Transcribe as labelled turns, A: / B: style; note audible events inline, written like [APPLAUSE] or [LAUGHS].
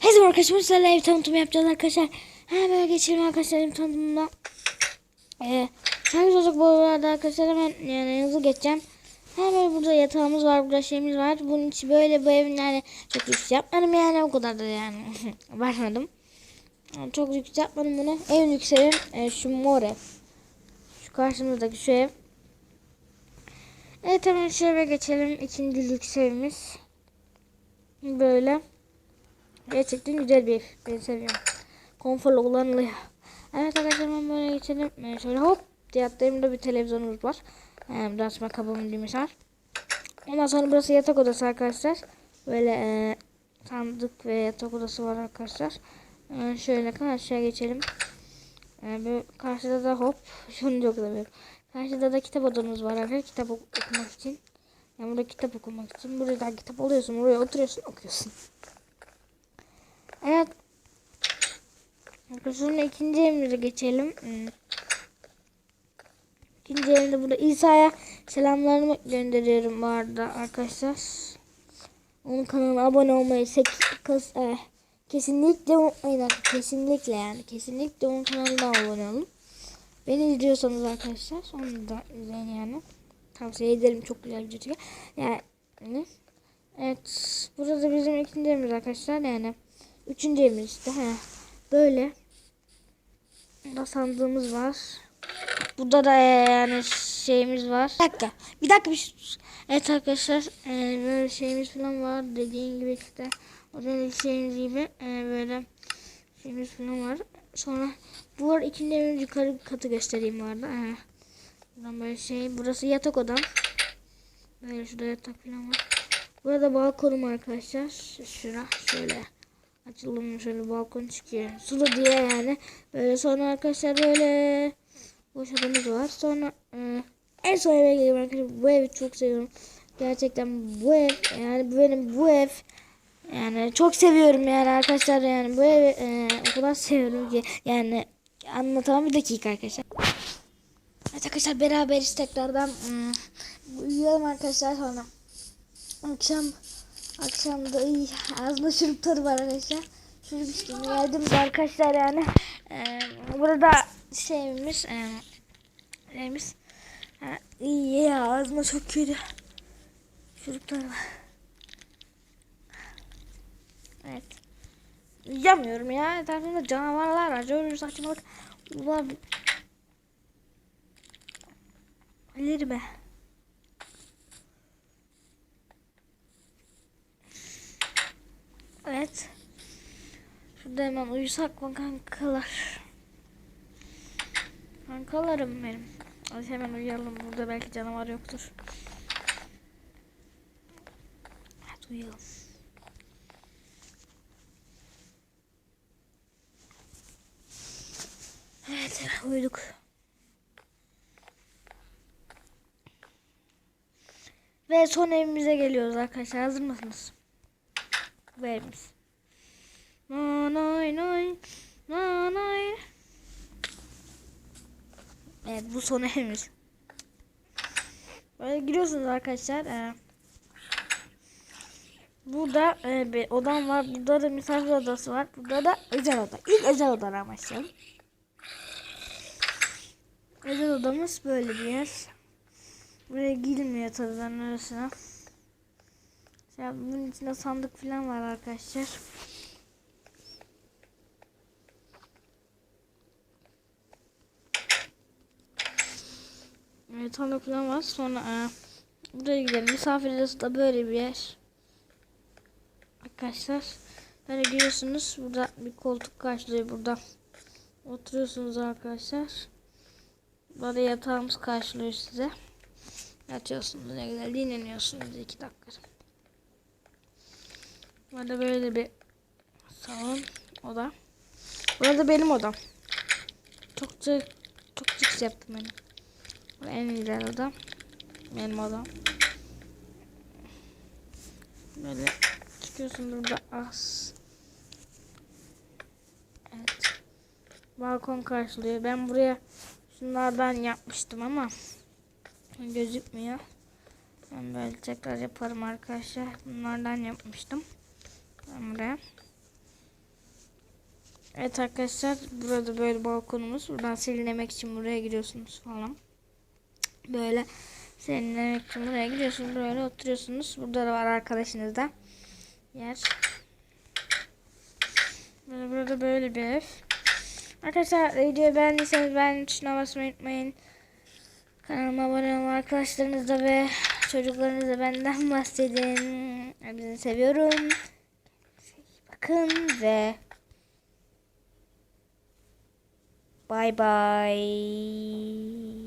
A: Herkese arkadaşlar sizlerle ev tanıtımı yapacağız arkadaşlar. Hemen geçelim arkadaşlar ev tanıtımına. Ee, herkes olacak bu arada arkadaşlar hemen yani hızlı geçeceğim. Hemen burada yatağımız var, burada şeyimiz var. Bunun içi böyle bu evin yani çok lüks yapmadım yani o kadar da yani [LAUGHS] bakmadım. Yani çok lüks yapmadım bunu. En lüks evim e, şu mor ev. Şu karşımızdaki şu ev. Evet hemen şu eve geçelim. İkinci lüks evimiz. Böyle. Gerçekten güzel bir ev. Ben seviyorum. Konforlu kullanılıyor. Evet arkadaşlar ben böyle geçelim. Ee, şöyle hop diye attığımda bir televizyonumuz var. Hem de açma kabımın düğmesi var. Ondan sonra burası yatak odası arkadaşlar. Böyle e, sandık ve yatak odası var arkadaşlar. E, şöyle karşıya geçelim. E, böyle karşıda da hop [LAUGHS] şunu çok seviyorum. Karşıda da kitap odamız var arkadaşlar. Kitap ok- okumak için. Yani burada kitap okumak için. Burada kitap alıyorsun. Buraya oturuyorsun okuyorsun. Evet. Sonra ikinci evimize geçelim. Hmm. İkinci evimde burada İsa'ya selamlarımı gönderiyorum bu arada arkadaşlar. Onun kanalına abone olmayı kız, e, kesinlikle unutmayın. Kesinlikle yani. Kesinlikle onun kanalına abone olun. Beni izliyorsanız arkadaşlar onu da izleyin yani. Tavsiye ederim çok güzel bir video. Yani Evet. Burada bizim ikinci evimiz arkadaşlar yani. Üçüncü evimiz işte. He. Böyle. Burada sandığımız var. Burada da e, yani şeyimiz var. Bir dakika. Bir dakika bir şey. Evet arkadaşlar e, böyle şeyimiz falan var. Dediğim gibi işte. O da şeyimiz gibi e, böyle şeyimiz falan var. Sonra bu var ikinci evin yukarı katı göstereyim vardı. He. Buradan böyle şey. Burası yatak odam. Böyle şurada yatak falan var. Burada balkonum arkadaşlar. Şura şöyle açılım şöyle balkon çıkıyor. Sulu diye yani. Böyle sonra arkadaşlar böyle boş odamız var. Sonra e, en son eve geliyorum arkadaşlar. Bu evi çok seviyorum. Gerçekten bu ev yani benim bu ev yani çok seviyorum yani arkadaşlar yani bu evi e, o kadar seviyorum ki yani anlatamam bir dakika arkadaşlar. Evet arkadaşlar beraberiz tekrardan. Hmm, uyuyalım arkadaşlar sonra. Akşam akşam da iyi ağzımda şurup tadı var arkadaşlar. Şurup içtim geldim de arkadaşlar yani. Ee, burada şeyimiz e, şeyimiz ha, iyi ya ağzıma çok kötü. Şurup tadı var. Evet. Yiyemiyorum ya. Etrafımda canavarlar var. Öyle saçmalık. Ulan. Gelir be. Evet. Şurada hemen uyusak mı kankalar? Kankalarım benim. Hadi hemen uyuyalım. Burada belki canavar yoktur. Hadi uyuyalım. Evet, uyuduk. Ve son evimize geliyoruz arkadaşlar. Hazır mısınız? Evimiz. Nanay nay. Nanay. Evet bu son evimiz. Böyle giriyorsunuz arkadaşlar. Ee, burada e, bir odam var. Burada da misafir odası var. Burada da özel oda. İlk özel odadan başlayalım. Özel odamız böyle bir yer. Buraya girmiyor tabii ben arasına. Ya bunun içinde sandık falan var arkadaşlar. Evet sandık falan var. Sonra e, buraya gidelim. Misafir odası da böyle bir yer. Arkadaşlar. Böyle giriyorsunuz. Burada bir koltuk karşılıyor burada. Oturuyorsunuz arkadaşlar. Burada yatağımız karşılıyor size. Yatıyorsunuz ne güzel dinleniyorsunuz iki dakika. Burada böyle bir salon oda. Burada benim odam. Çok çok çok cix yaptım benim. Bu en güzel odam. Benim odam. Böyle çıkıyorsun burada az. Evet. Balkon karşılıyor. Ben buraya şunlardan yapmıştım ama gözükmüyor. Ben böyle tekrar yaparım arkadaşlar. Bunlardan yapmıştım. Ben. Evet arkadaşlar burada böyle balkonumuz. Buradan serinlemek için buraya giriyorsunuz falan. Böyle serinlemek için buraya gidiyorsunuz. Böyle oturuyorsunuz. Burada da var arkadaşınız da. Yer. Böyle burada böyle bir ev. Arkadaşlar videoyu beğendiyseniz beğen tuşuna basmayı unutmayın. Kanalıma abone olun arkadaşlarınızla ve çocuklarınızla benden bahsedin. Hepinizi seviyorum. Bakın ve Bye bye.